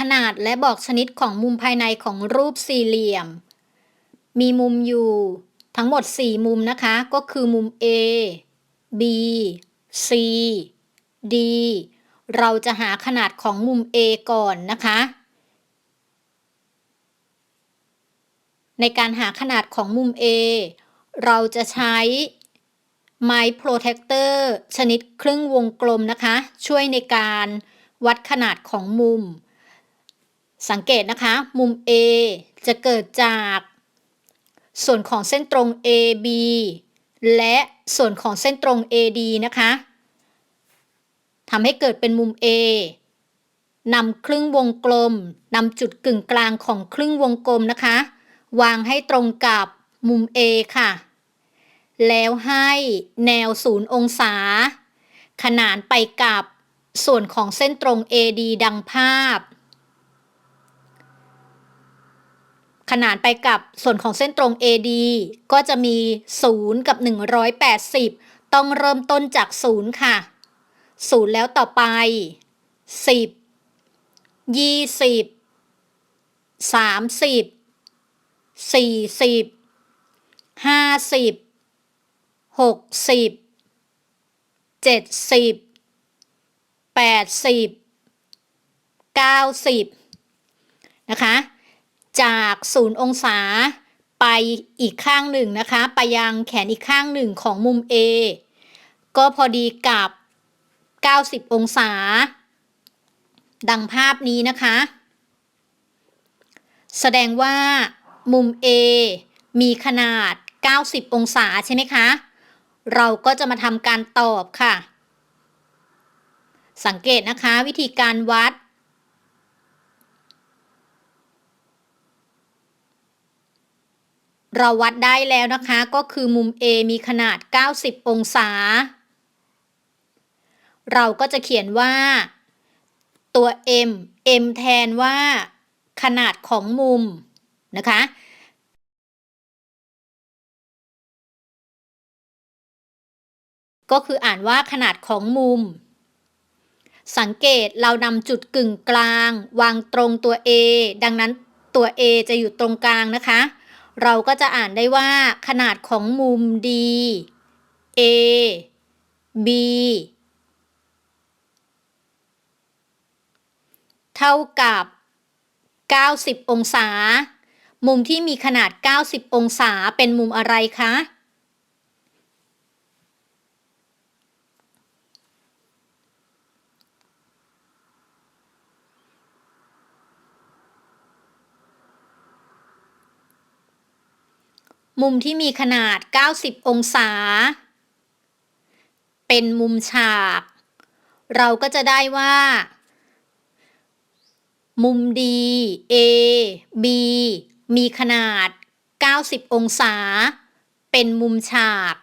ขนาดและบอกชนิดของมุมภายในของรูปสี่เหลี่ยม มีมุมอยู่ทั้งหมด 4 มุมนะคะ ก็คือมุม A B C D เราจะหาขนาดของมุม A ก่อนนะคะ ในการหาขนาดของมุม A เราจะใช้ไม้โปรเทคเตอร์ชนิดครึ่งวงกลมนะคะ ช่วยในการวัดขนาดของมุม สังเกตนะคะ มุม A จะเกิดจาก ส่วนของเส้นตรง AB และส่วนของเส้นตรง AD นะคะทำให้เกิดเป็นมุม A นำครึ่งวงกลมนำจุดกึ่งกลางของครึ่งวงกลมนะคะ วางให้ตรงกับมุม A ค่ะ แล้วให้แนวศูนย์องศา ขนานไปกับส่วนของเส้นตรง AD ดังภาพ ขนานไปกับส่วนของเส้นตรง AD ก็จะมี 0 กับ 180 ต้องเริ่มต้นจาก 0 ค่ะ 0 แล้วต่อไป 10 20 30 40 50 60 70 80 90 นะคะ จากศูนย์องศาไปอีกข้างหนึ่งนะคะ ไปยังแขนอีกข้างหนึ่งของมุม A ก็พอดีกับ 90 องศา ดังภาพนี้นะคะ แสดงว่ามุม A มีขนาด 90 องศาใช่ไหมคะ เราก็จะมาทำการตอบค่ะ สังเกตนะคะวิธีการวัด เราวัดได้แล้วนะคะ ก็คือมุม A มีขนาด 90 องศา เราก็จะเขียนว่า ตัว M M แทนว่า ขนาดของมุมนะคะก็คืออ่านว่าขนาดของมุม สังเกตเรานำจุดกึ่งกลาง วางตรงตัว A ดังนั้นตัว A จะอยู่ตรงกลางนะคะ เราก็จะอ่านได้ว่าขนาดของมุม D A B เท่ากับ 90 องศา มุมที่มีขนาด 90 องศาเป็นมุมอะไรคะ มุมที่มีขนาด 90 องศา เป็นมุมฉาก เราก็จะได้ว่า มุม D A B มีขนาด 90 องศา เป็นมุมฉาก